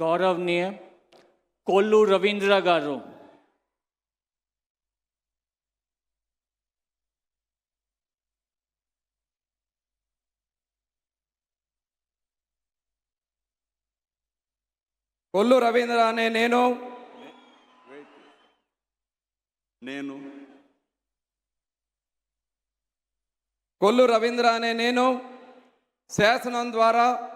గౌరవనీయ కొల్లు రవీంద్ర గారు. కొల్లు రవీంద్ర అనే నేను. నేను. కొల్లు రవీంద్ర అనే నేను. శాసనం ద్వారా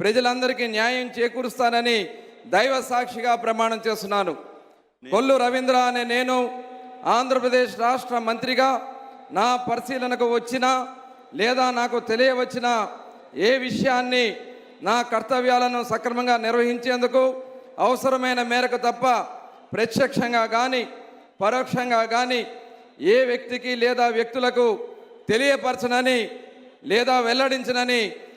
ప్రజలందరికీ న్యాయం చేకూరుస్తానని దైవ సాక్షిగా ప్రమాణం చేస్తున్నాను. కొల్లు రవీంద్ర అనే నేను ఆంధ్రప్రదేశ్ రాష్ట్ర మంత్రిగా నా పరిశీలనకు వచ్చిన లేదా నాకు తెలియవచ్చిన ఏ విషయాన్ని నా కర్తవ్యాలను సక్రమంగా నిర్వహించేందుకు అవసరమైన మేరకు తప్ప ప్రత్యక్షంగా కానీ పరోక్షంగా కానీ ఏ వ్యక్తికి లేదా వ్యక్తులకు తెలియపరచనని లేదా వెల్లడించనని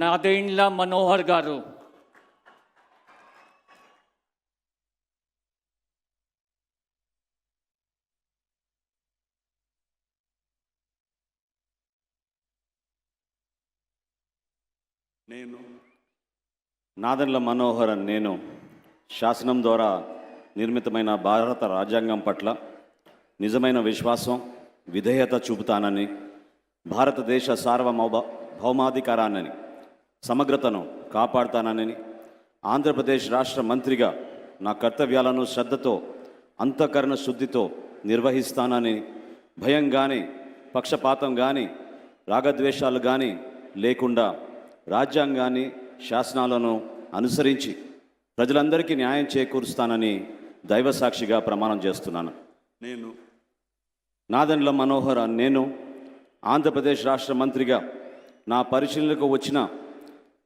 నాదేండ్ల మనోహర్ గారు. నేను నాదన్ల మనోహర్ అని నేను శాసనం ద్వారా నిర్మితమైన భారత రాజ్యాంగం పట్ల నిజమైన విశ్వాసం విధేయత చూపుతానని భారతదేశ సార్వభౌమ భౌమాధికారాన్ని సమగ్రతను కాపాడుతానని ఆంధ్రప్రదేశ్ రాష్ట్ర మంత్రిగా నా కర్తవ్యాలను శ్రద్ధతో అంతఃకరణ శుద్ధితో నిర్వహిస్తానని భయం కానీ పక్షపాతం కానీ రాగద్వేషాలు కానీ లేకుండా రాజ్యాంగాన్ని శాసనాలను అనుసరించి ప్రజలందరికీ న్యాయం చేకూరుస్తానని దైవసాక్షిగా ప్రమాణం చేస్తున్నాను. నేను నాదెండ్ల మనోహర్ నేను ఆంధ్రప్రదేశ్ రాష్ట్ర మంత్రిగా నా పరిశీలనకు వచ్చిన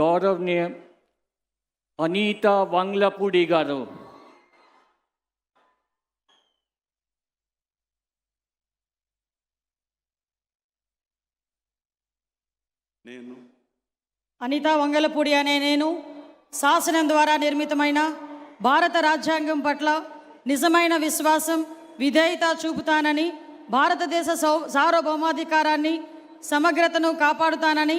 గౌరవనీయ అనీత వంగ్లపూడి గారు. నేను అనితా వంగలపూడి అనే నేను శాసనం ద్వారా నిర్మితమైన భారత రాజ్యాంగం పట్ల నిజమైన విశ్వాసం విధేయత చూపుతానని భారతదేశ సౌ సార్వభౌమాధికారాన్ని సమగ్రతను కాపాడుతానని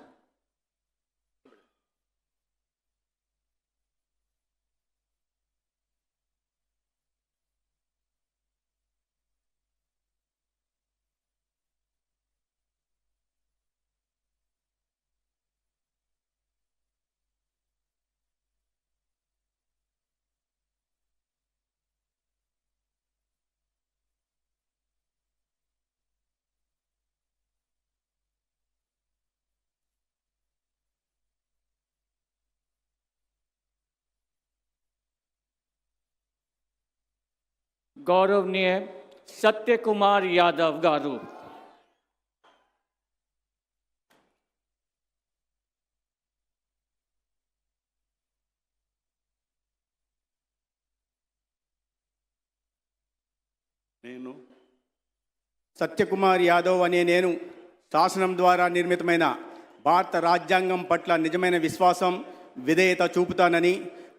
గౌరవనీయ సత్యకుమార్ యాదవ్ గారు. నేను సత్యకుమార్ యాదవ్ అనే నేను శాసనం ద్వారా నిర్మితమైన భారత రాజ్యాంగం పట్ల నిజమైన విశ్వాసం విధేయత చూపుతానని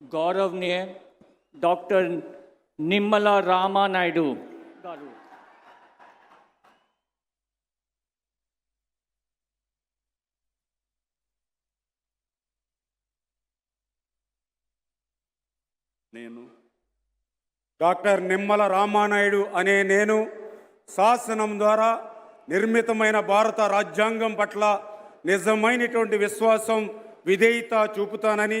గౌరవనీయ డాక్టర్ నిమ్మల రామానాయుడు గారు. నేను డాక్టర్ నిమ్మల రామానాయుడు అనే నేను శాసనం ద్వారా నిర్మితమైన భారత రాజ్యాంగం పట్ల నిజమైనటువంటి విశ్వాసం విధేయత చూపుతానని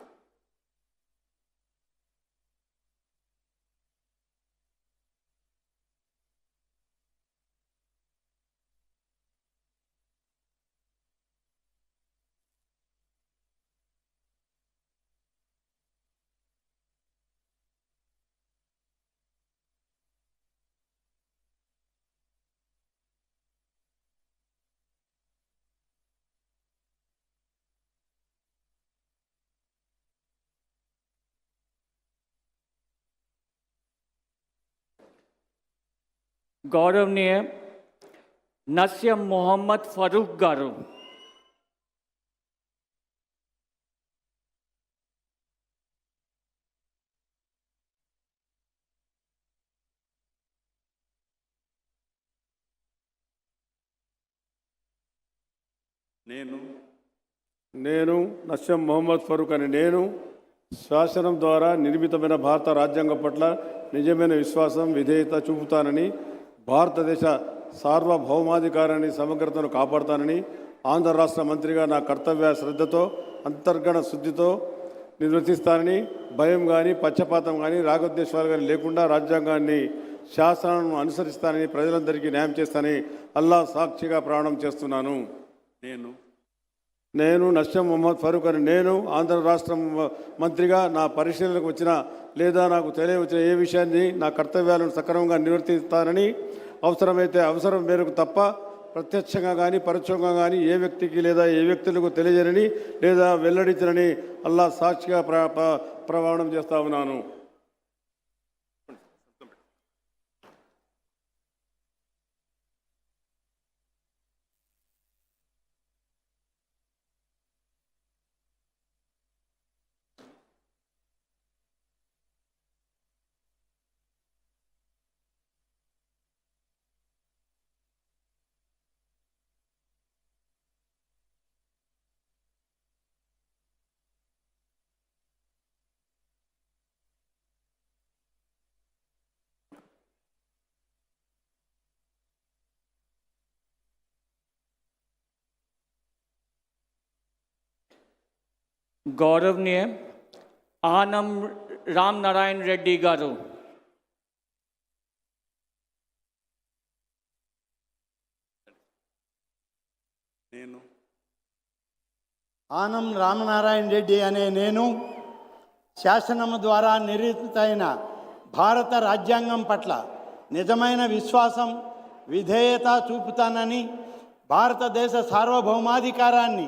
గౌరవనీయ నస్యం మొహమ్మద్ ఫరూక్ గారు. నేను నేను నస్యం మొహమ్మద్ ఫరూక్ అని నేను శాసనం ద్వారా నిర్మితమైన భారత రాజ్యాంగం పట్ల నిజమైన విశ్వాసం విధేయత చూపుతానని భారతదేశ సార్వభౌమాధికారాన్ని సమగ్రతను కాపాడుతానని ఆంధ్ర రాష్ట్ర మంత్రిగా నా కర్తవ్య శ్రద్ధతో అంతర్గణ శుద్ధితో నిర్వర్తిస్తానని భయం కానీ పక్షపాతం కానీ రాగోద్దేశాలు కానీ లేకుండా రాజ్యాంగాన్ని శాసనాలను అనుసరిస్తానని ప్రజలందరికీ న్యాయం చేస్తానని అల్లా సాక్షిగా ప్రాణం చేస్తున్నాను. నేను నేను నష్టం మొహమ్మద్ ఫరూక్ అని నేను ఆంధ్ర రాష్ట్ర మ- మంత్రిగా నా పరిశీలనకు వచ్చిన లేదా నాకు తెలియవచ్చిన ఏ విషయాన్ని నా కర్తవ్యాలను సక్రమంగా నిర్వర్తిస్తానని అవసరమైతే అవసరం మేరకు తప్ప ప్రత్యక్షంగా కానీ పరోక్షంగా కానీ ఏ వ్యక్తికి లేదా ఏ వ్యక్తులకు తెలియజేనని లేదా వెల్లడించనని అల్లా సాక్షిగా ప్ర ప్ర- ప్రమాణం చేస్తా ఉన్నాను. గౌరవనీయ ఆనం రామ్ నారాయణ రెడ్డి గారు. నేను ఆనం రామనారాయణ రెడ్డి అనే నేను శాసనము ద్వారా నిర్మితమైన భారత రాజ్యాంగం పట్ల నిజమైన విశ్వాసం విధేయత చూపుతానని భారతదేశ సార్వభౌమాధికారాన్ని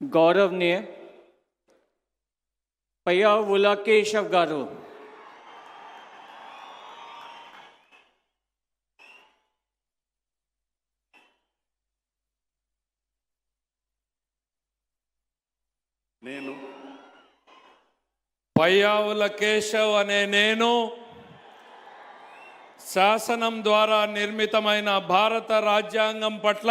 గౌరవనీయ పయ్యావుల కేశవ్ గారు. నేను పయ్యావుల కేశవ్ అనే నేను శాసనం ద్వారా నిర్మితమైన భారత రాజ్యాంగం పట్ల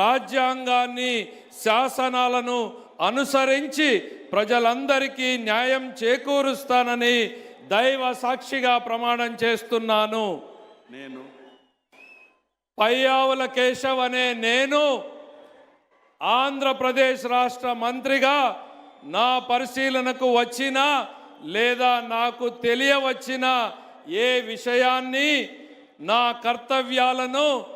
రాజ్యాంగాన్ని శాసనాలను అనుసరించి ప్రజలందరికీ న్యాయం చేకూరుస్తానని దైవ సాక్షిగా ప్రమాణం చేస్తున్నాను. నేను పయ్యావుల కేశవ్ అనే నేను ఆంధ్రప్రదేశ్ రాష్ట్ర మంత్రిగా నా పరిశీలనకు వచ్చిన లేదా నాకు తెలియవచ్చిన ఏ విషయాన్ని నా కర్తవ్యాలను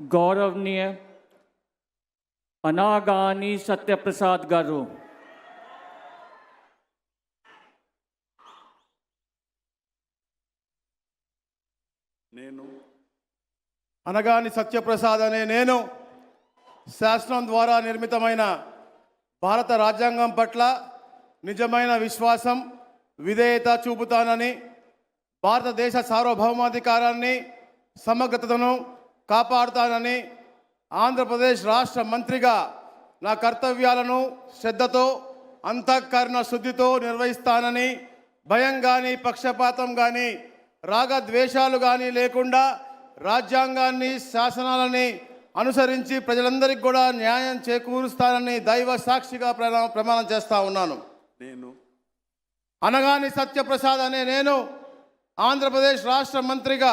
గౌరవనీయ అనాగాని సత్యప్రసాద్ గారు. నేను అనగాని సత్యప్రసాద్ అనే నేను శాసనం ద్వారా నిర్మితమైన భారత రాజ్యాంగం పట్ల నిజమైన విశ్వాసం విధేయత చూపుతానని భారతదేశ సార్వభౌమాధికారాన్ని సమగ్రతను కాపాడుతానని ఆంధ్రప్రదేశ్ రాష్ట్ర మంత్రిగా నా కర్తవ్యాలను శ్రద్ధతో అంతఃకరణ శుద్ధితో నిర్వహిస్తానని భయం కానీ పక్షపాతం కానీ రాగద్వేషాలు కానీ లేకుండా రాజ్యాంగాన్ని శాసనాలని అనుసరించి ప్రజలందరికీ కూడా న్యాయం చేకూరుస్తానని దైవ సాక్షిగా ప్రమా- ప్రమాణం చేస్తా ఉన్నాను. నేను అనగాని సత్యప్రసాద్ అనే నేను ఆంధ్రప్రదేశ్ రాష్ట్ర మంత్రిగా